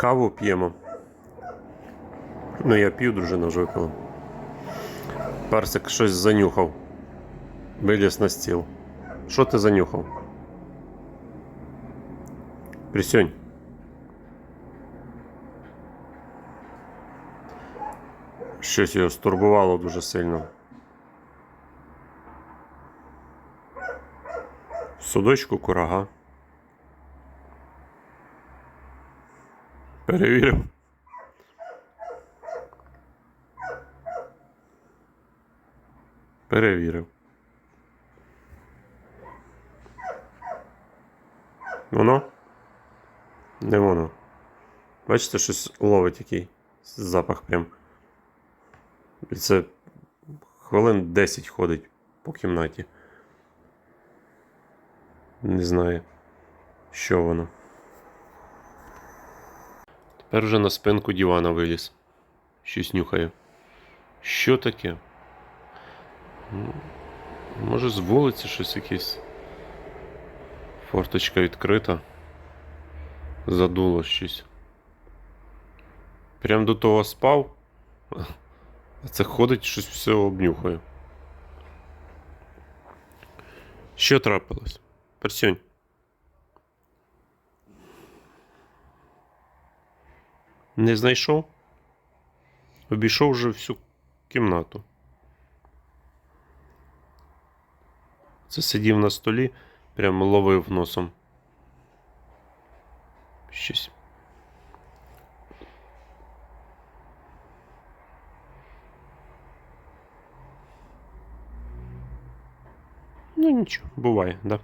Каву п'ємо. Ну, я п'ю, дружина вже випила. Персик щось занюхав. Виліз на стіл. Що ти занюхав? Присьонь. Щось його стурбувало дуже сильно. Судочку курага. Перевірив. Перевірив. Воно? Не воно. Бачите, щось ловить який запах прям. І це хвилин 10 ходить по кімнаті. Не знаю, що воно. Тепер вже на спинку дивана виліз. Щось нюхає. Що таке? Може з вулиці щось якесь. Форточка відкрита. Задуло щось. Прям до того спав. А це ходить щось все обнюхає. Що трапилось? Персюнь. Не знайшов? Обійшов вже всю кімнату. Це сидів на столі, прямо ловив носом. Щось. Ну нічого, буває, да.